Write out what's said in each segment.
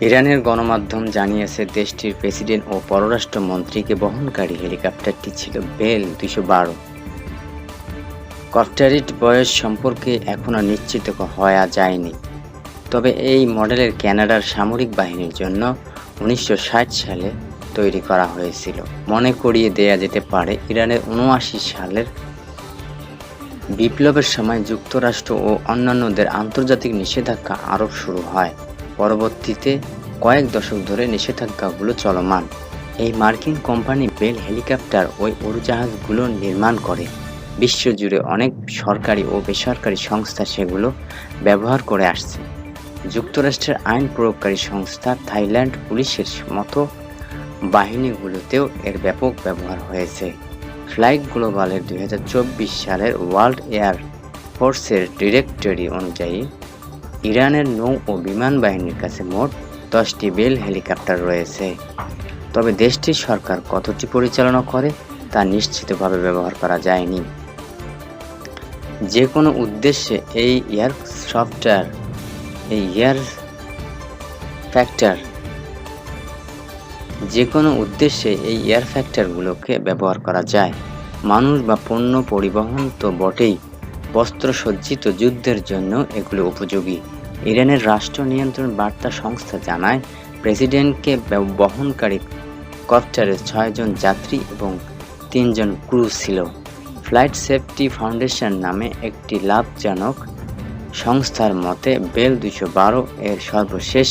ইরানের গণমাধ্যম জানিয়েছে, দেশটির প্রেসিডেন্ট ও পররাষ্ট্রমন্ত্রীকে বহনকারী হেলিকপ্টারটি ছিল বেল দুশো বারো। কপ্টারিট বয়স সম্পর্কে এখনও নিশ্চিত হওয়া যায়নি। তবে এই মডেলের কানাডার সামরিক বাহিনীর জন্য উনিশশো ষাট সালে তৈরি করা হয়েছিল। মনে করিয়ে দেয়া যেতে পারে, ইরানের উনআশি সালের বিপ্লবের সময় যুক্তরাষ্ট্র ও অন্যান্যদের আন্তর্জাতিক নিষেধাজ্ঞা আরোপ শুরু হয়। পরবর্তীতে কয়েক দশক ধরে নিষেধাজ্ঞাগুলো চলমান। এই মার্কিন কোম্পানি বেল হেলিকপ্টার ওই উড়োজাহাজগুলো নির্মাণ করে। বিশ্বজুড়ে অনেক সরকারি ও বেসরকারি সংস্থা সেগুলো ব্যবহার করে আসছে। যুক্তরাষ্ট্রের আইন প্রয়োগকারী সংস্থা থাইল্যান্ড পুলিশের মতো বাহিনীগুলোতেও এর ব্যাপক ব্যবহার হয়েছে। ফ্লাইট গ্লোবালের দু হাজার চব্বিশ সালের ওয়ার্ল্ড এয়ার ফোর্সের ডিরেক্টরি অনুযায়ী ইরানের নৌ ও বিমান বাহিনীর কাছে মোট দশটি বেল হেলিকপ্টার রয়েছে। তবে দেশটির সরকার কতটি পরিচালনা করে তা নিশ্চিতভাবে ব্যবহার করা যায়নি। যে কোনো উদ্দেশ্যে এই এয়ার সফটওয়্যার, এই এয়ার ফ্যাক্টর যে কোনো উদ্দেশ্যে এই এয়ার ফ্যাক্টরগুলোকে ব্যবহার করা যায়। মানুষ বা পণ্য পরিবহন তো বটেই বস্ত্র সজ্জিত যুদ্ধের জন্য এগুলো উপযোগী। ইরানের রাষ্ট্র নিয়ন্ত্রণ বার্তা সংস্থা জানায়, প্রেসিডেন্টকে বহনকারী কপ্টারে ছয়জন যাত্রী এবং তিনজন ক্রু ছিল। ফ্লাইট সেফটি ফাউন্ডেশন নামে একটি লাভজনক সংস্থার মতে, বেল দুশো বারো এর সর্বশেষ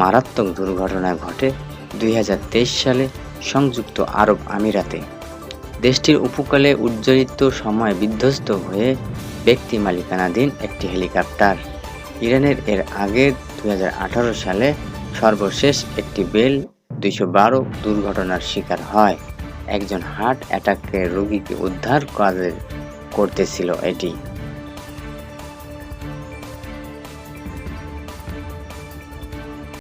মারাত্মক দুর্ঘটনা ঘটে দুই হাজার তেইশ সালে সংযুক্ত আরব আমিরাতে। দেশটির উপকূলে উজ্জ্বলিত সময় বিধ্বস্ত হয়ে ব্যক্তি মালিকানাধীন একটি হেলিকপ্টার। ইরানের এর আগে দু হাজার আঠারো সালে সর্বশেষ একটি বেল দুইশো বারো দুর্ঘটনার শিকার হয়। একজন হার্ট অ্যাটাকের রোগীকে উদ্ধার করতেছিল এটি।